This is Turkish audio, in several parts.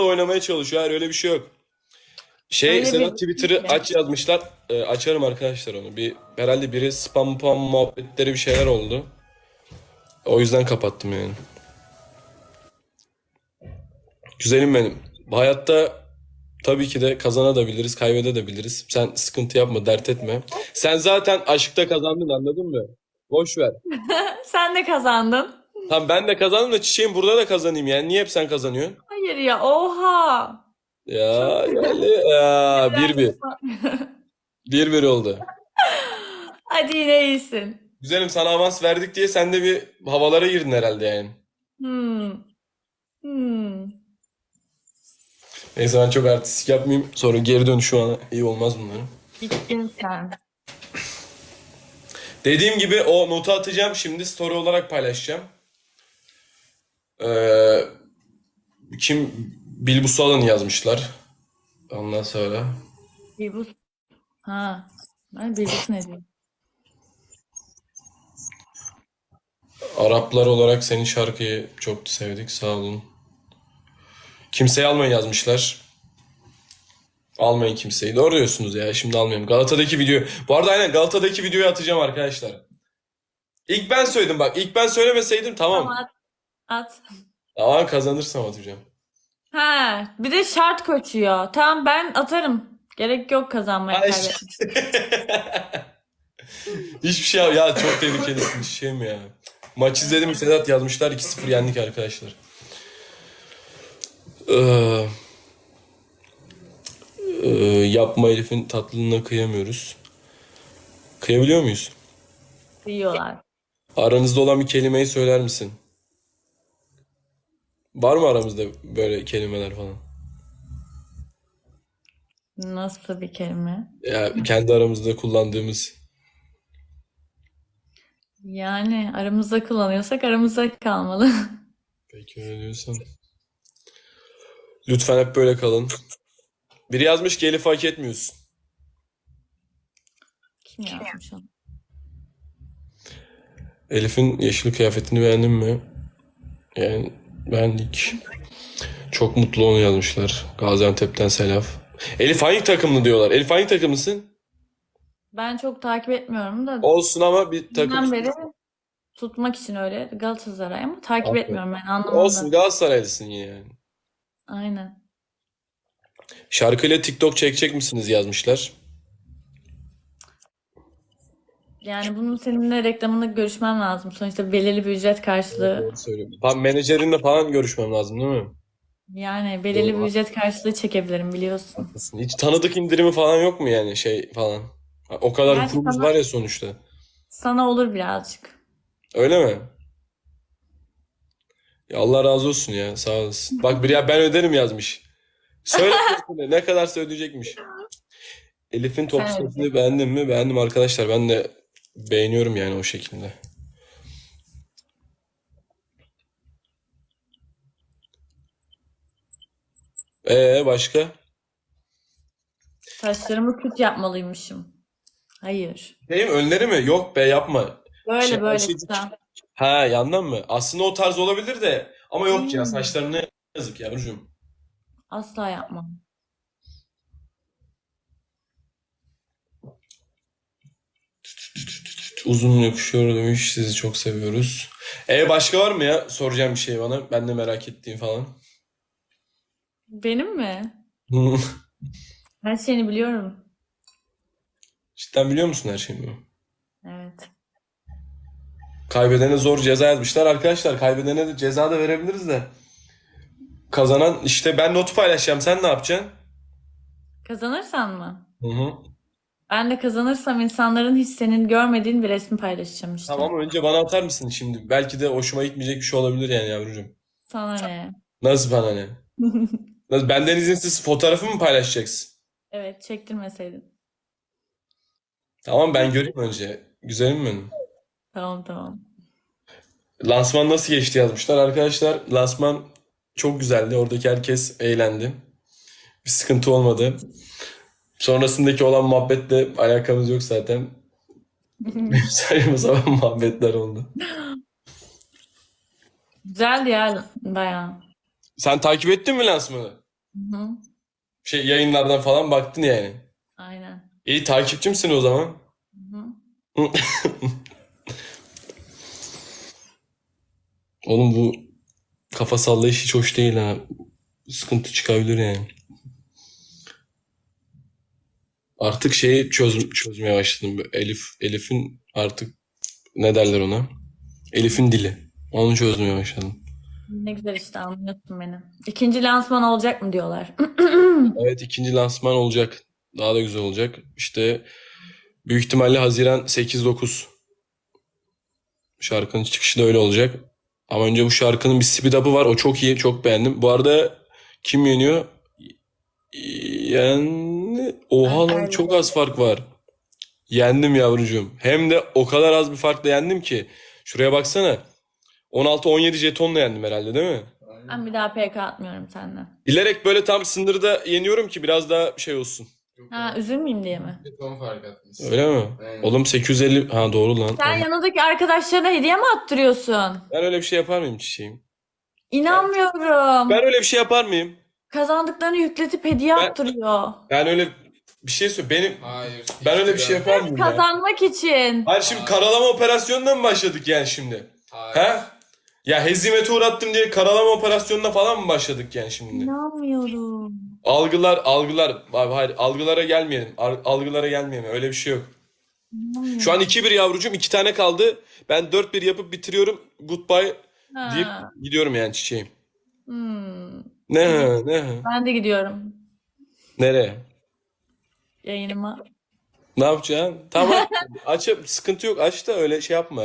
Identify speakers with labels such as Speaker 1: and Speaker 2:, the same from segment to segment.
Speaker 1: oynamaya çalışıyor. Hayır öyle bir şey yok. Şey
Speaker 2: Öyle bir-
Speaker 1: Twitter'ı aç yazmışlar. Ee, açarım arkadaşlar onu. Bir herhalde biri spam spam muhabbetleri bir şeyler oldu. O yüzden kapattım yani. Güzelim benim. Hayatta tabii ki de kazanabiliriz, kaybedebiliriz. Sen sıkıntı yapma, dert etme. Sen zaten aşkta kazandın anladın mı? Boş ver.
Speaker 2: Sen de kazandın.
Speaker 1: Tamam ben de kazandım da çiçeğim burada da kazanayım yani. Niye hep sen kazanıyorsun?
Speaker 2: Hayır ya oha.
Speaker 1: Ya yani ya bir bir. Bir bir oldu.
Speaker 2: Hadi yine iyisin.
Speaker 1: Güzelim sana avans verdik diye sen de bir havalara girdin herhalde yani.
Speaker 2: Hmm. Hmm.
Speaker 1: Neyse ben çok artistik yapmayayım. Sonra geri dönüşü bana iyi olmaz bunların.
Speaker 2: Bittin sen.
Speaker 1: Dediğim gibi o notu atacağım. Şimdi story olarak paylaşacağım. Ee, kim? Bilbus Alan yazmışlar. Ondan sonra.
Speaker 2: Bibus. Ha. Ben Bibus ne diyeyim?
Speaker 1: Araplar olarak senin şarkıyı çok sevdik. Sağ olun. Kimseyi almayın yazmışlar. Almayın kimseyi. Doğru diyorsunuz ya. Şimdi almayayım. Galata'daki video. Bu arada aynen Galata'daki videoyu atacağım arkadaşlar. İlk ben söyledim bak. İlk ben söylemeseydim tamam.
Speaker 2: Tamam at. At.
Speaker 1: Ama kazanırsam atacağım.
Speaker 2: Ha, bir de şart koşuyor. Tamam ben atarım. Gerek yok kazanmaya
Speaker 1: Ay,
Speaker 2: kaybetmeye.
Speaker 1: Hiçbir şey ya çok tehlikelisin şey mi ya? Maç izledim Sedat yazmışlar 2-0 yendik arkadaşlar. Ee, e, yapma Elif'in tatlılığına kıyamıyoruz. Kıyabiliyor muyuz?
Speaker 2: Diyorlar.
Speaker 1: Aranızda olan bir kelimeyi söyler misin? Var mı aramızda böyle kelimeler falan?
Speaker 2: Nasıl bir kelime?
Speaker 1: Ya kendi aramızda kullandığımız.
Speaker 2: Yani aramızda kullanıyorsak aramızda kalmalı.
Speaker 1: Peki öyle diyorsan. Lütfen hep böyle kalın. Biri yazmış ki Elif hak etmiyorsun.
Speaker 2: Kim yazmış onu?
Speaker 1: Elif'in yeşil kıyafetini beğendin mi? Yani beğendik. Çok mutlu onu yazmışlar. Gaziantep'ten selam. Elif hangi takımlı diyorlar? Elif hangi takımlısın?
Speaker 2: Ben çok takip etmiyorum da
Speaker 1: Olsun ama bir takım.
Speaker 2: beri tutmak için öyle Galatasaray ama takip
Speaker 1: Aferin.
Speaker 2: etmiyorum ben anlamında.
Speaker 1: Olsun Galatasaraylısın yine yani.
Speaker 2: Aynen.
Speaker 1: Şarkıyla TikTok çekecek misiniz yazmışlar.
Speaker 2: Yani bunun seninle reklamında görüşmem lazım. Sonuçta belirli bir ücret karşılığı.
Speaker 1: Doğru söylüyorum. Tam menajerinle falan görüşmem lazım değil mi?
Speaker 2: Yani belirli bir
Speaker 1: Doğru.
Speaker 2: ücret karşılığı çekebilirim biliyorsun.
Speaker 1: Haklısın. Hiç tanıdık indirimi falan yok mu yani şey falan? O kadar
Speaker 2: Yani
Speaker 1: kurumuz
Speaker 2: sana-
Speaker 1: var ya sonuçta.
Speaker 2: Sana olur birazcık.
Speaker 1: Öyle mi? Ya Allah razı olsun ya. Sağ olasın. Bak bir ya ben öderim yazmış. Söyle bakayım, ne kadar ödeyecekmiş. Elif'in top
Speaker 2: Sen
Speaker 1: sesini beğendin mi? Beğendim arkadaşlar. Ben de beğeniyorum yani o şekilde. Ee başka?
Speaker 2: Saçlarımı küt yapmalıymışım. Hayır.
Speaker 1: Değil mi? Önleri mi? Yok be yapma.
Speaker 2: Böyle
Speaker 1: Şey,
Speaker 2: böyle kısa.
Speaker 1: Ha yandan mı? Aslında o tarz olabilir de ama yok ya
Speaker 2: Hmm.
Speaker 1: saçlarını yazık yavrucuğum.
Speaker 2: Asla yapmam.
Speaker 1: Uzun yakışıyor demiş. Sizi çok seviyoruz. E başka var mı ya? Soracağım bir şey bana. Ben de merak ettiğim falan.
Speaker 2: Benim mi? Her şeyini biliyorum.
Speaker 1: Cidden biliyor musun her şeyi?
Speaker 2: Evet.
Speaker 1: Kaybedene zor ceza yazmışlar. Arkadaşlar kaybedene de ceza da verebiliriz de. Kazanan işte ben notu paylaşacağım. Sen ne yapacaksın?
Speaker 2: Kazanırsan mı?
Speaker 1: Hı hı.
Speaker 2: Ben de kazanırsam insanların hiç senin görmediğin bir resmi paylaşacağım işte.
Speaker 1: Tamam önce bana atar mısın şimdi? Belki de hoşuma gitmeyecek bir şey olabilir yani yavrucuğum.
Speaker 2: Sana ne?
Speaker 1: Nasıl bana ne? Nasıl, benden izinsiz fotoğrafı mı paylaşacaksın?
Speaker 2: Evet, çektirmeseydin.
Speaker 1: Tamam ben göreyim önce. Güzelim benim.
Speaker 2: Tamam tamam.
Speaker 1: Lansman nasıl geçti yazmışlar. Arkadaşlar lansman çok güzeldi. Oradaki herkes eğlendi. Bir sıkıntı olmadı. Sonrasındaki olan muhabbetle alakamız yok zaten. Saçma sapan muhabbetler oldu.
Speaker 2: Güzeldi ya bayağı.
Speaker 1: Sen takip ettin mi lansmanı?
Speaker 2: Hı hı.
Speaker 1: Şey yayınlardan falan baktın yani.
Speaker 2: Aynen.
Speaker 1: İyi takipçimsin o zaman.
Speaker 2: Hı hı.
Speaker 1: Oğlum bu kafa sallayış hiç hoş değil ha. Sıkıntı çıkabilir yani. Artık şeyi çöz, çözmeye başladım. Elif, Elif'in artık ne derler ona? Elif'in dili. Onu çözmeye başladım.
Speaker 2: Ne güzel işte anlıyorsun beni. İkinci lansman olacak mı diyorlar.
Speaker 1: Evet ikinci lansman olacak. Daha da güzel olacak. İşte büyük ihtimalle Haziran 8-9 şarkının çıkışı da öyle olacak. Ama önce bu şarkının bir speed up'ı var. O çok iyi. Çok beğendim. Bu arada kim yeniyor? Yani oha lan çok az fark var. Yendim yavrucuğum. Hem de o kadar az bir farkla yendim ki. Şuraya baksana. 16-17 jetonla yendim herhalde değil mi?
Speaker 2: Ben bir daha PK atmıyorum senden.
Speaker 1: Bilerek böyle tam sınırda yeniyorum ki biraz daha şey olsun.
Speaker 2: Ha üzülmeyeyim diye mi?
Speaker 3: Beton fark atmış.
Speaker 1: Öyle mi?
Speaker 3: Aynen.
Speaker 1: Oğlum 850 ha doğru lan.
Speaker 2: Sen yanındaki arkadaşlarına hediye mi attırıyorsun?
Speaker 1: Ben öyle bir şey yapar mıyım çiçeğim?
Speaker 2: İnanmıyorum.
Speaker 1: Ben öyle bir şey yapar mıyım?
Speaker 2: Kazandıklarını yükletip hediye
Speaker 1: Ben-
Speaker 2: attırıyor.
Speaker 1: Ben öyle bir şey söyle benim
Speaker 3: Hayır.
Speaker 1: ben öyle bir
Speaker 3: hiç
Speaker 1: şey yapar mıyım ya?
Speaker 2: Kazanmak için.
Speaker 1: Hayır şimdi karalama operasyonuna mı başladık yani şimdi?
Speaker 3: Hayır.
Speaker 1: He? Ya hezimete uğrattım diye karalama operasyonuna falan mı başladık yani şimdi?
Speaker 2: İnanmıyorum.
Speaker 1: Algılar algılar abi hayır algılara gelmeyelim. Al- Algılara gelmeyelim. Öyle bir şey yok.
Speaker 2: İnanmıyorum.
Speaker 1: Şu an 2-1 yavrucuğum. 2 tane kaldı. Ben 4-1 yapıp bitiriyorum. Goodbye
Speaker 2: Ha.
Speaker 1: deyip gidiyorum yani çiçeğim.
Speaker 2: Hmm.
Speaker 1: Ne ne
Speaker 2: Ben de gidiyorum
Speaker 1: nereye?
Speaker 2: yayınıma.
Speaker 1: Ne yapacaksın? Tamam aç. Sıkıntı yok. Aç da öyle şey yapma.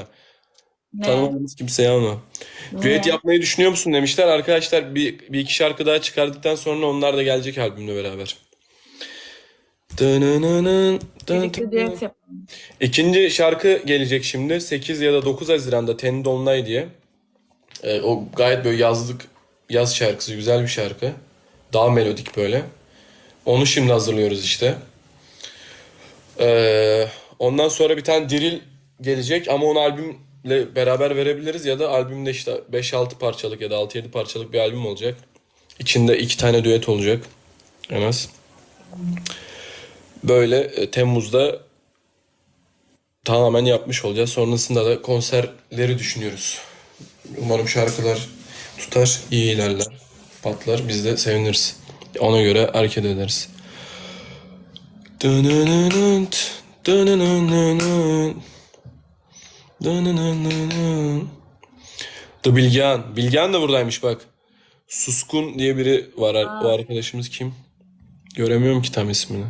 Speaker 2: Ne?
Speaker 1: Tanımadığımız kimseye alma.
Speaker 2: Ne?
Speaker 1: Düet yapmayı düşünüyor musun demişler. Arkadaşlar bir, bir iki şarkı daha çıkardıktan sonra onlar da gelecek albümle beraber. Dınınının, dın
Speaker 2: Birlikte
Speaker 1: dın.
Speaker 2: düet yapalım.
Speaker 1: İkinci şarkı gelecek şimdi. 8 ya da 9 Haziran'da Ten Dolunay diye. Ee, o gayet böyle yazlık yaz şarkısı. Güzel bir şarkı. Daha melodik böyle. Onu şimdi hazırlıyoruz işte. Ee, ondan sonra bir tane Diril gelecek ama onu albümle beraber verebiliriz ya da albümde işte 5-6 parçalık ya da 6-7 parçalık bir albüm olacak. İçinde iki tane düet olacak en az. Böyle e, Temmuz'da tamamen yapmış olacağız. Sonrasında da konserleri düşünüyoruz. Umarım şarkılar tutar, iyi ilerler, patlar. Biz de seviniriz. Ona göre hareket ederiz. The Bilgehan. Bilgehan da buradaymış bak. Suskun diye biri var. O arkadaşımız kim? Göremiyorum ki tam ismini.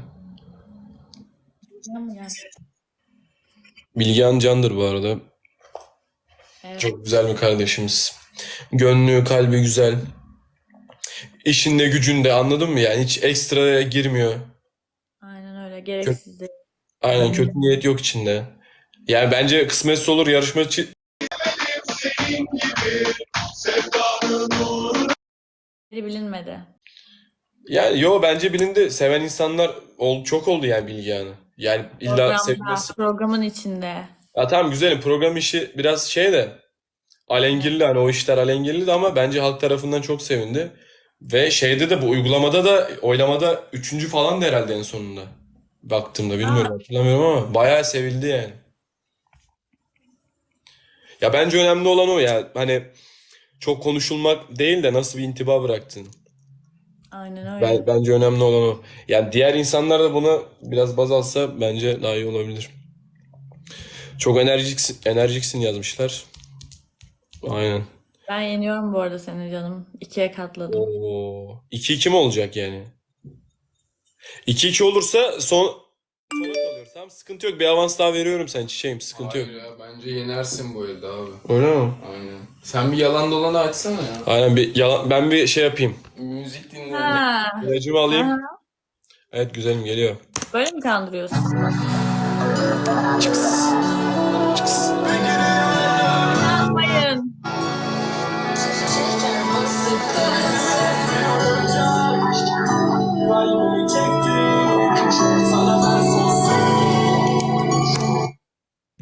Speaker 1: Bilgehan Can'dır bu arada.
Speaker 2: Evet.
Speaker 1: Çok güzel bir kardeşimiz. Gönlü, kalbi güzel. İşinde gücünde anladın mı yani hiç ekstraya girmiyor.
Speaker 2: Aynen öyle. Gereksiz değil.
Speaker 1: Aynen kötü niyet yok içinde. Yani bence kısmetse olur yarışmacı
Speaker 2: Biri bilinmedi.
Speaker 1: yani yo bence bilindi. Seven insanlar ol, çok oldu yani Bilgehan'ı. Yani illa
Speaker 2: Programda,
Speaker 1: sevilmesi.
Speaker 2: programın içinde.
Speaker 1: Ya tamam güzelim program işi biraz şey de alengirli hani o işler alengirli de ama bence halk tarafından çok sevindi. Ve şeyde de bu uygulamada da oylamada üçüncü falan da herhalde en sonunda. Baktığımda bilmiyorum hatırlamıyorum ama bayağı sevildi yani. Ya bence önemli olan o ya. Hani çok konuşulmak değil de nasıl bir intiba bıraktın.
Speaker 2: Aynen öyle.
Speaker 1: Ben, bence önemli olan o. Yani diğer insanlar da buna biraz baz alsa bence daha iyi olabilir. Çok enerjiksin, enerjiksin yazmışlar. Aynen.
Speaker 2: Ben yeniyorum bu arada seni canım. İkiye katladım.
Speaker 1: Oo. 2-2 mi olacak yani? 2-2 olursa son sona kalıyoruz. Tamam sıkıntı yok. Bir avans daha veriyorum sen çiçeğim. Sıkıntı yok.
Speaker 3: Hayır ya bence yenersin bu elde abi.
Speaker 1: Öyle mi?
Speaker 3: Aynen. Sen bir yalan dolanı açsana ya.
Speaker 1: Aynen bir yalan, ben bir şey yapayım.
Speaker 3: Müzik dinle.
Speaker 2: Ha,
Speaker 1: İlacımı alayım.
Speaker 2: Aha.
Speaker 1: Evet güzelim geliyor.
Speaker 2: böyle mi kandırıyorsun?
Speaker 1: Çıks.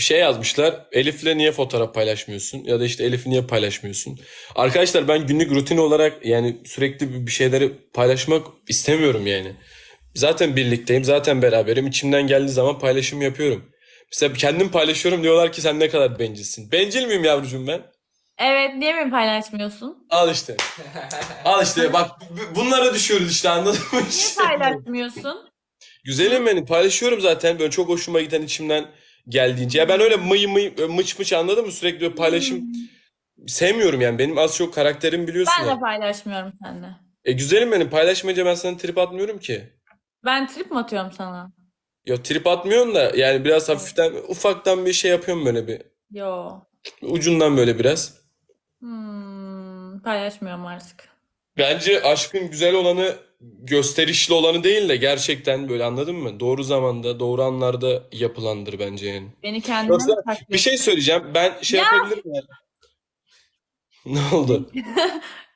Speaker 1: Şey yazmışlar. Elif'le niye fotoğraf paylaşmıyorsun? Ya da işte Elif'i niye paylaşmıyorsun? Arkadaşlar ben günlük rutin olarak yani sürekli bir şeyleri paylaşmak istemiyorum yani. Zaten birlikteyim, zaten beraberim. İçimden geldiği zaman paylaşım yapıyorum. Mesela kendim paylaşıyorum diyorlar ki sen ne kadar bencilsin. Bencil miyim yavrucuğum ben?
Speaker 2: Evet niye mi paylaşmıyorsun?
Speaker 1: Al işte. Al işte bak bu- bunlara düşüyoruz işte anladın mı?
Speaker 2: Niye paylaşmıyorsun?
Speaker 1: Güzelim benim paylaşıyorum zaten böyle çok hoşuma giden içimden geldiğince. Ya ben öyle mıy mıy mıç mıç anladın mı? Sürekli paylaşım sevmiyorum yani. Benim az çok karakterim biliyorsun
Speaker 2: Ben
Speaker 1: ya.
Speaker 2: de paylaşmıyorum seninle.
Speaker 1: E güzelim benim paylaşmayınca ben sana trip atmıyorum ki.
Speaker 2: Ben trip mi atıyorum sana?
Speaker 1: Ya trip atmıyorsun da yani biraz hafiften ufaktan bir şey yapıyorum böyle bir.
Speaker 2: Yo.
Speaker 1: Ucundan böyle biraz.
Speaker 2: Hmm, paylaşmıyorum artık.
Speaker 1: Bence aşkın güzel olanı gösterişli olanı değil de gerçekten böyle anladın mı? Doğru zamanda, doğru anlarda yapılandır bence yani.
Speaker 2: Beni kendine
Speaker 1: Yoksa
Speaker 2: mi saklıyorsun?
Speaker 1: Bir şey söyleyeceğim. Ben şey yapabilirim yani. Ne oldu?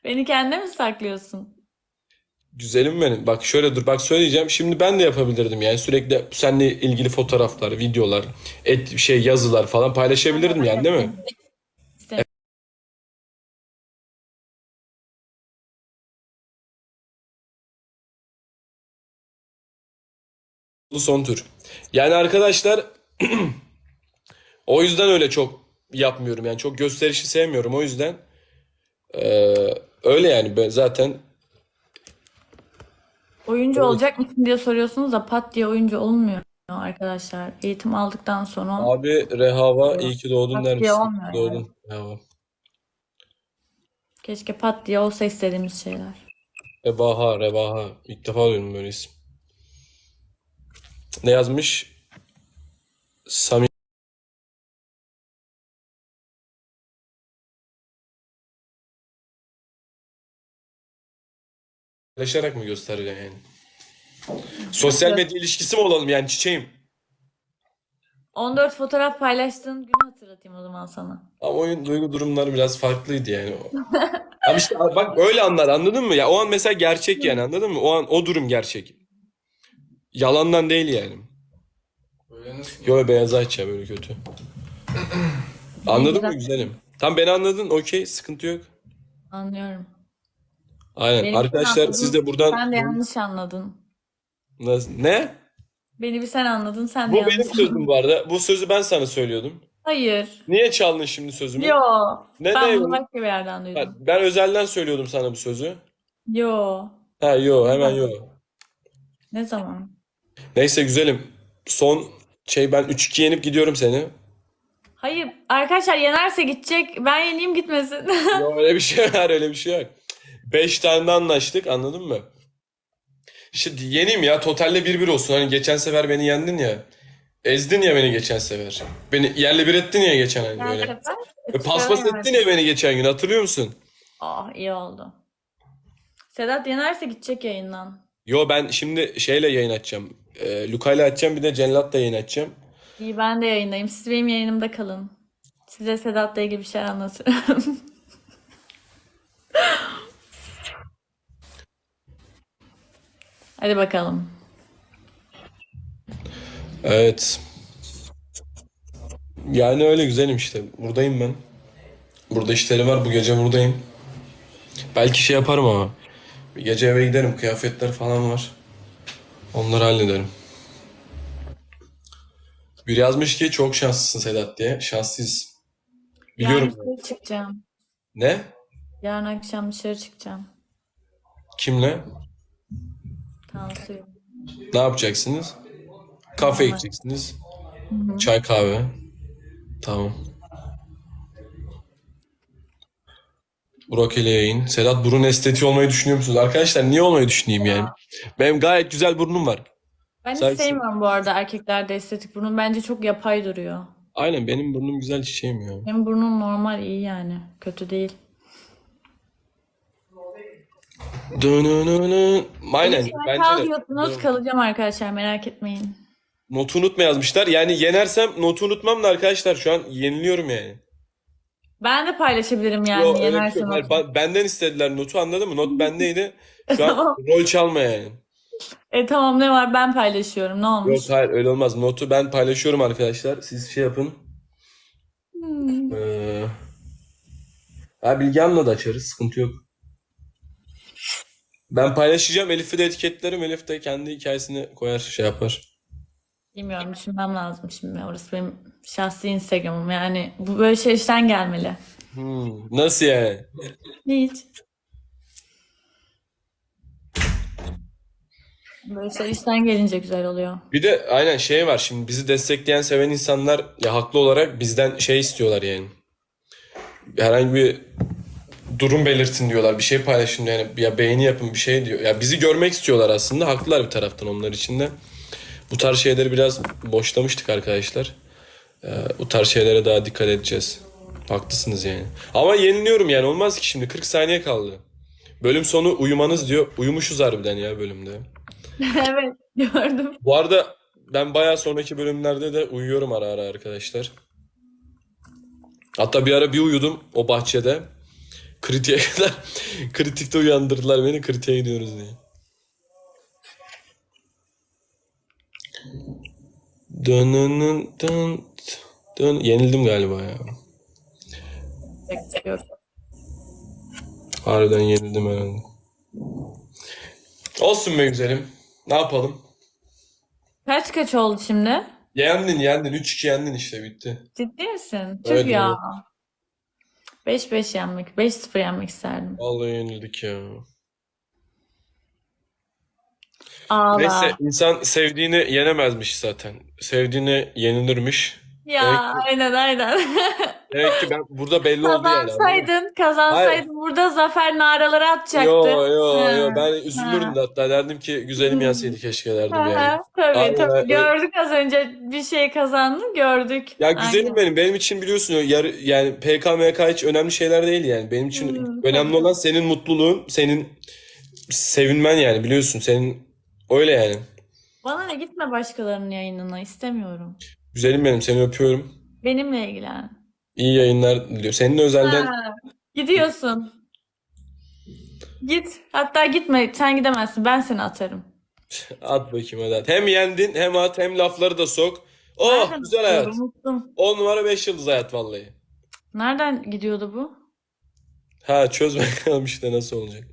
Speaker 2: Beni kendine mi saklıyorsun?
Speaker 1: Güzelim benim. Bak şöyle dur bak söyleyeceğim. Şimdi ben de yapabilirdim yani sürekli seninle ilgili fotoğraflar, videolar, et şey yazılar falan paylaşabilirdim yani değil mi? Son tur. Yani arkadaşlar o yüzden öyle çok yapmıyorum yani çok gösterişi sevmiyorum o yüzden Ee, öyle yani ben zaten
Speaker 2: Oyuncu olacak mısın diye soruyorsunuz da pat diye oyuncu olmuyor arkadaşlar. Eğitim aldıktan sonra
Speaker 1: abi Rehava iyi ki doğdun
Speaker 2: Bak
Speaker 1: der
Speaker 2: diye
Speaker 1: misin?
Speaker 2: olmuyor
Speaker 1: Doğdun. Rehava.
Speaker 2: keşke pat diye olsa istediğimiz şeyler.
Speaker 1: Rebaha, Rebaha. İlk defa duydum böyle isim. Ne yazmış? Sami Paylaşarak mı göstereceksin yani? Sosyal medya ilişkisi mi olalım yani çiçeğim?
Speaker 2: 14 fotoğraf paylaştığın günü hatırlatayım o zaman sana.
Speaker 1: Ama oyun duygu durumları biraz farklıydı yani. Ama işte bak öyle anlar anladın mı? Ya o an mesela gerçek yani anladın mı? O an o durum gerçek. Yalandan değil yani.
Speaker 3: Böyle nasıl?
Speaker 1: Yo beyaz aç ya böyle kötü. Anladın mı
Speaker 2: güzel.
Speaker 1: güzelim? Tam beni anladın okey sıkıntı yok.
Speaker 2: Anlıyorum.
Speaker 1: Aynen
Speaker 2: Beni
Speaker 1: arkadaşlar
Speaker 2: anladın,
Speaker 1: siz de buradan
Speaker 2: Sen de yanlış anladın.
Speaker 1: Nasıl- ne?
Speaker 2: Beni bir sen anladın, sen de
Speaker 1: Bu
Speaker 2: yanlış
Speaker 1: benim sözüm bu arada. Bu sözü ben sana söylüyordum.
Speaker 2: Hayır.
Speaker 1: Niye çaldın şimdi sözümü?
Speaker 2: Yo.
Speaker 1: Ne
Speaker 2: Ben
Speaker 1: ne?
Speaker 2: bunu başka bir yerden duydum.
Speaker 1: Ben, ben özelden söylüyordum sana bu sözü.
Speaker 2: Yo.
Speaker 1: Ha yo hemen yo.
Speaker 2: Ne zaman?
Speaker 1: Neyse güzelim. Son şey ben 3-2 yenip gidiyorum seni.
Speaker 2: Hayır. Arkadaşlar yenerse gidecek. Ben yeneyim gitmesin.
Speaker 1: Yok öyle bir şey var öyle bir şey yok. 5 tane anlaştık anladın mı? İşte yeneyim ya totalde 1-1 olsun. Hani geçen sefer beni yendin ya. Ezdin ya beni geçen sefer. Beni yerle bir ettin ya geçen
Speaker 2: Her
Speaker 1: böyle.
Speaker 2: sefer
Speaker 1: Paspas ettin ya beni geçen gün hatırlıyor musun?
Speaker 2: Ah iyi oldu. Sedat yenerse gidecek yayından.
Speaker 1: Yo ben şimdi şeyle yayın açacağım. Ee, Luka'yla açacağım bir de Cellat'la yayın açacağım.
Speaker 2: İyi ben de yayındayım. Siz benim yayınımda kalın. Size Sedat'la ilgili bir şeyler anlatırım. Hadi bakalım.
Speaker 1: Evet. Yani öyle güzelim işte. Buradayım ben. Burada işleri var. Bu gece buradayım. Belki şey yaparım ama. Bir gece eve giderim. Kıyafetler falan var. Onları hallederim. Bir yazmış ki çok şanslısın Sedat diye. Şanslıyız. Biliyorum.
Speaker 2: Yarın dışarı çıkacağım.
Speaker 1: Ne?
Speaker 2: Yarın akşam dışarı çıkacağım.
Speaker 1: Kimle?
Speaker 2: Tansu.
Speaker 1: Ne yapacaksınız? Kafe gideceksiniz. Çay kahve. Tamam. Burak ile yayın. Sedat burun estetiği olmayı düşünüyor musunuz? Arkadaşlar niye olmayı düşüneyim yani? Benim gayet güzel burnum var.
Speaker 2: Ben hiç
Speaker 1: Sen-
Speaker 2: sevmiyorum bu arada erkeklerde estetik burun. Bence çok yapay duruyor.
Speaker 1: Aynen benim burnum güzel çiçeğim ya.
Speaker 2: Benim burnum normal iyi yani. Kötü değil.
Speaker 1: Dönönönön. Aynen bence
Speaker 2: kal
Speaker 1: de.
Speaker 2: diyorsunuz kalacağım arkadaşlar merak etmeyin.
Speaker 1: Notu unutma yazmışlar. Yani yenersem notu unutmam da arkadaşlar şu an yeniliyorum yani.
Speaker 2: Ben de paylaşabilirim yani
Speaker 1: Yo, öyle bir şey yok. Hayır, ba- benden istediler notu anladın mı? Not bendeydi. Şu
Speaker 2: Tamam.
Speaker 1: an rol çalma yani.
Speaker 2: E tamam ne var ben paylaşıyorum ne
Speaker 1: Yok
Speaker 2: olmuş?
Speaker 1: hayır öyle olmaz. Notu ben paylaşıyorum arkadaşlar. Siz şey yapın.
Speaker 2: Hmm.
Speaker 1: Ee, ha Bilgehan'la da açarız. Sıkıntı yok. Ben paylaşacağım. Elif'i de etiketlerim. Elif de kendi hikayesini koyar şey yapar.
Speaker 2: Bilmiyorum düşünmem lazım şimdi. Orası benim şahsi Instagram'ım. Yani bu böyle şey işten gelmeli.
Speaker 1: Hmm, nasıl yani?
Speaker 2: Hiç. Böyle şey işten gelince güzel oluyor.
Speaker 1: Bir de aynen şey var şimdi bizi destekleyen seven insanlar ya haklı olarak bizden şey istiyorlar yani. Herhangi bir durum belirtin diyorlar. Bir şey paylaşın yani ya beğeni yapın bir şey diyor. Ya bizi görmek istiyorlar aslında. Haklılar bir taraftan onlar için de. Bu tarz şeyleri biraz boşlamıştık arkadaşlar. Ee, bu tarz şeylere daha dikkat edeceğiz. Haklısınız yani. Ama yeniliyorum yani olmaz ki şimdi 40 saniye kaldı. Bölüm sonu uyumanız diyor. Uyumuşuz harbiden ya bölümde.
Speaker 2: Evet gördüm.
Speaker 1: Bu arada ben bayağı sonraki bölümlerde de uyuyorum ara ara arkadaşlar. Hatta bir ara bir uyudum o bahçede. Kritiğe kadar. Kritikte uyandırdılar beni. Kritiğe gidiyoruz diye. Dönünün dön dön yenildim galiba ya.
Speaker 2: Yok.
Speaker 1: Harbiden yenildim herhalde. Olsun be güzelim. Ne yapalım?
Speaker 2: Kaç kaç oldu şimdi?
Speaker 1: Yendin yendin. 3-2 yendin işte bitti.
Speaker 2: Ciddi misin?
Speaker 1: Evet,
Speaker 2: Çok ya. 5-5 yenmek, 5-0 yenmek isterdim.
Speaker 1: Vallahi yenildik ya.
Speaker 2: Ağla.
Speaker 1: Neyse insan sevdiğini yenemezmiş zaten. Sevdiğini yenilirmiş.
Speaker 2: Ya
Speaker 1: Demek
Speaker 2: aynen aynen.
Speaker 1: Demek ki ben burada belli oldu yani. anladın mı?
Speaker 2: Kazansaydın, kazansaydın burada zafer naraları atacaktı.
Speaker 1: Yo yo
Speaker 2: Ha.
Speaker 1: yo ben üzülürdüm de hatta derdim ki güzelim yenseydi keşke derdim yani.
Speaker 2: Aha, tabii
Speaker 1: Aynen,
Speaker 2: tabii.
Speaker 1: evet.
Speaker 2: Gördük az önce bir şey kazandın gördük.
Speaker 1: Ya güzelim
Speaker 2: Aynen.
Speaker 1: benim benim için biliyorsun yar, yani PKMK hiç önemli şeyler değil yani. Benim için
Speaker 2: Hmm,
Speaker 1: önemli olan senin mutluluğun, senin sevinmen yani biliyorsun senin öyle yani.
Speaker 2: Bana ne gitme başkalarının yayınına istemiyorum.
Speaker 1: Güzelim benim seni öpüyorum.
Speaker 2: Benimle ilgilen.
Speaker 1: İyi yayınlar diliyorum. Senin özelden
Speaker 2: Ha, gidiyorsun. Git. Hatta gitme. Sen gidemezsin. Ben seni atarım.
Speaker 1: At bakayım hadi at. Hem yendin hem at hem lafları da sok. Oh
Speaker 2: Nereden
Speaker 1: güzel hayat.
Speaker 2: gidiyordu? Unuttum.
Speaker 1: 10 numara 5 yıldız hayat vallahi.
Speaker 2: Nereden gidiyordu bu?
Speaker 1: Ha çöz bakalım işte nasıl olacak.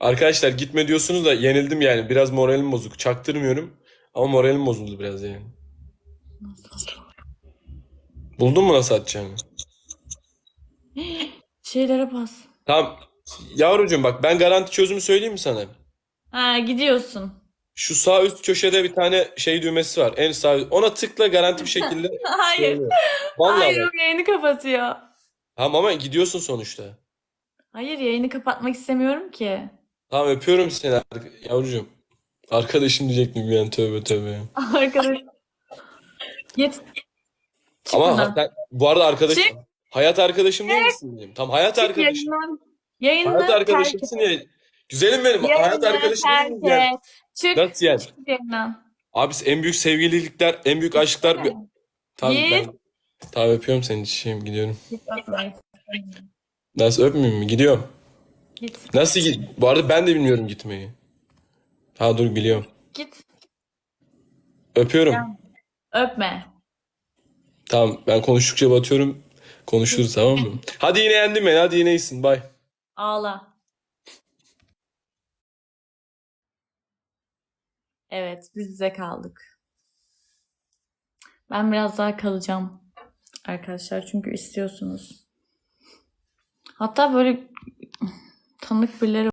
Speaker 1: Arkadaşlar gitme diyorsunuz da yenildim yani. Biraz moralim bozuk. Çaktırmıyorum. Ama moralim bozuldu biraz yani. Buldun mu nasıl atacağını?
Speaker 2: Şeylere bas.
Speaker 1: Tamam. Yavrucuğum bak ben garanti çözümü söyleyeyim mi sana?
Speaker 2: Ha gidiyorsun.
Speaker 1: Şu sağ üst köşede bir tane şey düğmesi var. En sağ ona tıkla garanti bir şekilde.
Speaker 2: Hayır.
Speaker 1: Vallahi
Speaker 2: Hayır
Speaker 1: bak.
Speaker 2: o yayını kapatıyor.
Speaker 1: Tamam ama gidiyorsun sonuçta.
Speaker 2: Hayır yayını kapatmak istemiyorum ki.
Speaker 1: Tamam öpüyorum seni artık yavrucuğum. Arkadaşım diyecektim bir an tövbe tövbe.
Speaker 2: Arkadaş. Çık
Speaker 1: Ama sen- bu arada arkadaşım
Speaker 2: Çık.
Speaker 1: hayat arkadaşım değil misin diyeyim. Tam hayat
Speaker 2: Çık
Speaker 1: arkadaşım.
Speaker 2: yayından.
Speaker 1: Hayat
Speaker 2: terk et.
Speaker 1: arkadaşımsın ya. Güzelim benim. Hayat arkadaşım değil mi?
Speaker 2: terk
Speaker 1: Yani?
Speaker 2: et. Çık.
Speaker 1: Nasıl yani?
Speaker 2: Çık yayından.
Speaker 1: Abi en büyük sevgililikler, en büyük aşklar. Tamam
Speaker 2: Git.
Speaker 1: ben tamam öpüyorum seni çiçeğim gidiyorum.
Speaker 2: Git.
Speaker 1: Nasıl öpmeyeyim mi? Gidiyorum.
Speaker 2: Git.
Speaker 1: Nasıl git? Bu arada ben de bilmiyorum gitmeyi. Ha dur biliyorum.
Speaker 2: Git.
Speaker 1: Öpüyorum.
Speaker 2: Öpme.
Speaker 1: Tamam ben konuştukça batıyorum. Konuşuruz tamam mı? Hadi yine yendim beni. Hadi yine iyisin. Bay.
Speaker 2: Ağla. Evet, biz bize kaldık. Ben biraz daha kalacağım arkadaşlar çünkü istiyorsunuz. Hatta böyle tanıdık birileri